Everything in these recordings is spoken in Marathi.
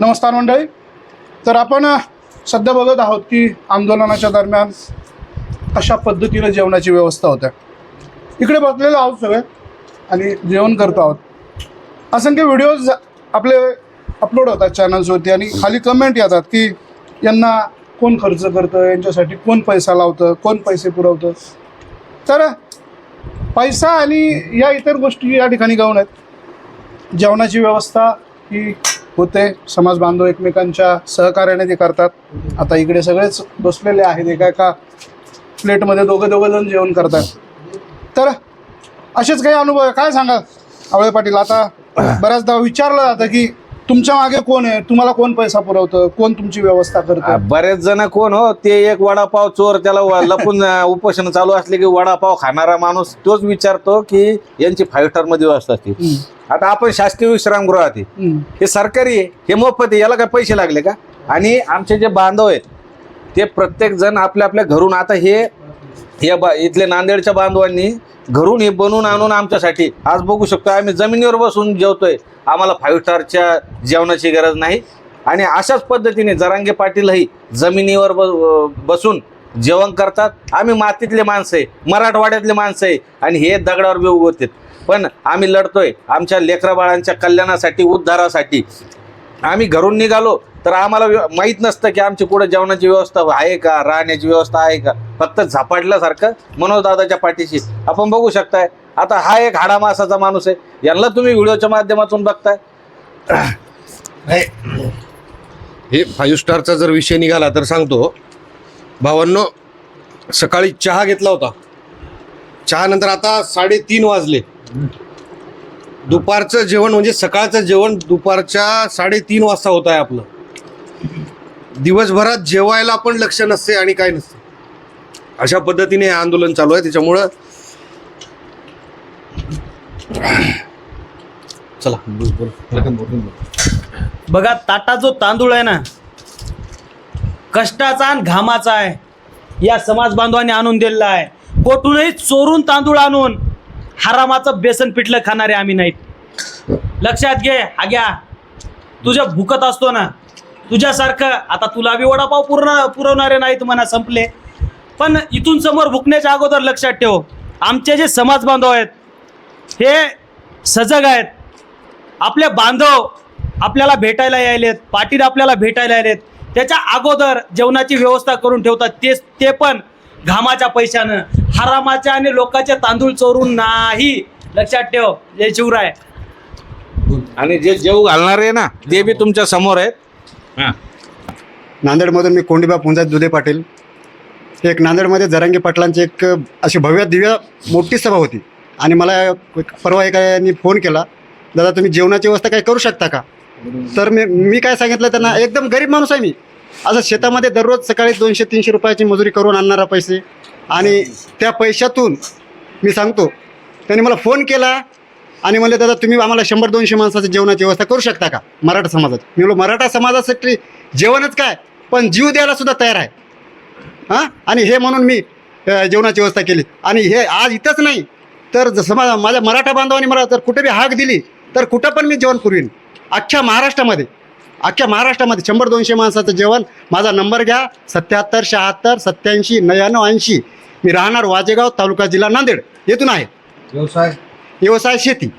नमस्कार मंडळी. तर आपण सध्या बघत आहोत की आंदोलनाच्या दरम्यान कशा पद्धतीनं जेवणाची व्यवस्था होत्या. इकडे बसलेलो आहोत सगळे आणि जेवण करतो आहोत. असंख्य व्हिडिओज आपले अपलोड होतात चॅनल्सवरती आणि खाली कमेंट येतात की यांना कोण खर्च करतं यांच्यासाठी कोण पैसा लावतं कोण पैसे पुरवतं. तर पैसा आणि या इतर गोष्टी या ठिकाणी गाऊन आहेत. जेवणाची व्यवस्था ही होते. समाज बांधव एकमेकांच्या सहकार्याने ते करतात. आता इकडे सगळेच बसलेले आहेत. एका एका प्लेटमध्ये दोघं दोघं जण जेवण करतात. तर असेच काही अनुभव आहे. काय सांगाल? आवळे पाटील आता बऱ्याचदा विचारलं जातं की तुमच्या मागे कोण आहे? तुम्हाला कोण पैसा पुरवतं? कोण तुमची व्यवस्था करतं? बरेच जण कोण हो? ते एक वडापाव चोर त्याला लपून उपोषण चालू असले की वडापाव खाणारा माणूस तोच विचारतो की यांची स्टारमध्ये व्यवस्था असते. आता आपण शासकीय विश्रामगृह आहे. हे सरकारी आहे. हे मोफत आहे. याला काय पैसे लागले का? आणि आमचे जे बांधव आहेत ते प्रत्येक जण आपल्या आपल्या घरून आता हे या बा इथले नांदेडच्या बांधवांनी घरून हे बनवून आणून आमच्यासाठी आज बघू शकतो आम्ही जमिनीवर बसून जेवतोय. आम्हाला फाईव्ह स्टारच्या जेवणाची गरज नाही. आणि अशाच पद्धतीने जरांगे पाटीलही जमिनीवर ब- बसून जेवण करतात. आम्ही मातीतले माणसं आहे मराठवाड्यातले माणसं आहे. आणि हे दगडावर बी उगवतात पण आम्ही लढतोय आमच्या लेकरा बाळांच्या कल्याणासाठी उद्धारासाठी. आम्ही घरून निघालो तर आम्हाला माहीत नसतं की आमची कुठं जेवणाची व्यवस्था आहे का राहण्याची व्यवस्था आहे का. फक्त झपाटल्यासारखं मनोजदादाच्या पाठीशी. आपण बघू शकताय आता हा एक हाडा मासाचा माणूस आहे. यांना तुम्ही व्हिडिओच्या माध्यमातून बघताय. हे फाईव्ह स्टारचा जर विषय निघाला तर सांगतो. भावांनो सकाळी चहा घेतला होता. चहानंतर आता साडेतीन वाजले. दुपारचं जेवण म्हणजे सकाळचं जेवण दुपारच्या साडेतीन वाजता होत आहे आपलं. दिवसभरात जेवायला पण लक्ष नसते आणि काय नसते. अशा पद्धतीने हे आंदोलन चालू आहे. त्याच्यामुळं चला बोल, बोल. बघा ताटा जो तांदूळ आहे ना कष्टाचा आणि घामाचा आहे. या समाज बांधवांनी आणून दिलेला आहे. कोठूनही चोरून तांदूळ आणून हरामाचं बेसन पिठलं खाणारे आम्ही नाहीत. लक्षात घे आग्या. तुझ्या भुकत असतो ना तुझ्यासारखं आता तुला बी वडापाव पूर्ण पुरवणारे नाहीत म्हणा संपले. पण इथून समोर भुकण्याच्या अगोदर लक्षात ठेव आमचे जे समाज बांधव आहेत हे सजग आहेत. आपले बांधव आपल्याला भेटायला यायलेत पाटील आपल्याला भेटायला यायलेत. त्याच्या अगोदर जेवणाची व्यवस्था करून ठेवतात तेच ते पण घामाच्या पैशानं. हरामाच्या आणि लोकांचे तांदूळ चोरून नाही. लक्षात ठेव जय शिवराय. आणि जे जेव घालणारे ना ते बी तुमच्यासमोर आहेत. हां. नांदेडमधून मी कोंडीबा पुंजात दुधे पाटील. एक नांदेडमध्ये जरांगी पाटलांची एक अशी भव्य दिव्य मोठी सभा होती. आणि मला एक- परवा एकाने फोन केला दादा तुम्ही जेवणाची व्यवस्था काय करू शकता का? तर मी मी काय सांगितलं त्यांना एकदम गरीब माणूस आहे मी. असं शेतामध्ये दररोज सकाळी दोनशे तीनशे रुपयाची मजुरी करून आणणारा पैसे आणि त्या पैशातून मी सांगतो. त्यांनी मला फोन केला आणि म्हणले दादा तुम्ही आम्हाला शंभर दोनशे माणसाची जेवणाची व्यवस्था करू शकता का? मराठा समाजात. मी म्हणलो मराठा समाजासाठी जेवणच काय? पण जीव द्यायला सुद्धा तयार आहे. हां? आणि हे म्हणून मी जेवणाची व्यवस्था केली. आणि हे आज इथंच नाही तर जसं मा माझ्या मराठा बांधवांनी मला जर कुठे बी हाक दिली तर कुठं पण मी जेवण पुरवीन अख्ख्या महाराष्ट्रामध्ये अख्ख्या महाराष्ट्रामध्ये शंभर दोनशे माणसाचं जेवण माझा नंबर घ्या सत्याहत्तर शहात्तर सत्याऐंशी नव्याण्णव ऐंशी. मी राहणार वाजेगाव तालुका जिल्हा नांदेड. येथून आहे. व्यवसाय? व्यवसाय शेती.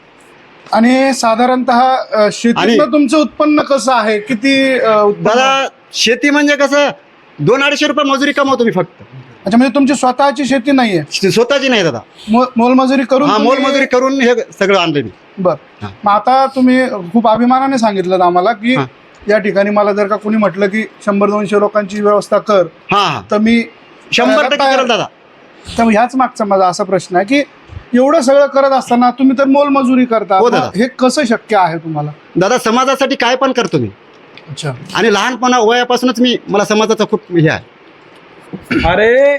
आणि साधारणतः शेतीतनं आणि- तुमचं उत्पन्न कसं आहे? किती अ, उत्पन्न? दादा शेती म्हणजे कसं दोन अडीचशे रुपये मजुरी कमवतो मी फक्त. अच्छा म्हणजे तुमची स्वतःची शेती नाहीये? स्वतःची नाही दादा. मो- मोलमजुरी करून हा तुम्ही- मोलमजुरी करून हे सगळं आणलं मी. बर. हा. मग आता तुम्ही खूप अभिमानाने सांगितलं आम्हाला की हा. या ठिकाणी मला जर का कोणी म्हटलं की शंभर दोनशे लोकांची व्यवस्था कर हां हां. तर मी शंभर करायला टक्के तयार- करेल दादा. तर ह्याच मागचा माझा असा प्रश्न आहे की एवढं सगळं करत असताना तुम्ही तर मोलमजुरी करता. हो दादा. हे कसं शक्य आहे तुम्हाला? दादा समाजासाठी काय पण करतो मी अच्छा. आणि लहानपणा वयापासूनच मी मला समाजाचा खूप हे आहे. अरे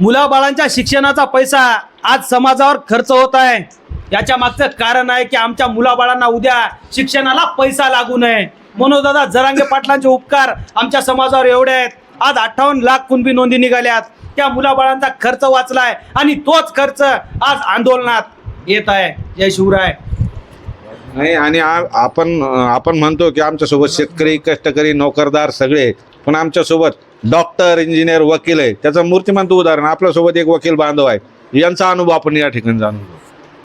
मुलाबाळांच्या शिक्षणाचा पैसा आज समाजावर खर्च होत आहे. याच्या मागचं कारण आहे की आमच्या मुलाबाळांना उद्या शिक्षणाला पैसा लागू नये. म्हणून दादा जरांगे पाटलांचे उपकार आमच्या समाजावर एवढे आहेत. आज अठ्ठावन्न लाख कुणबी नोंदी निघाल्यात. त्या मुलाबाळांचा खर्च वाचलाय आणि तोच खर्च आज आंदोलनात येत आहे. जय शिवराय. नाही आणि आपण आपण म्हणतो की आमच्यासोबत शेतकरी कष्टकरी नोकरदार सगळे आहेत. पण आमच्यासोबत डॉक्टर इंजिनियर वकील आहे त्याचं मूर्तिमंत उदाहरण आपल्यासोबत एक वकील बांधव आहे. यांचा अनुभव आपण या ठिकाणी जाणून घेऊ.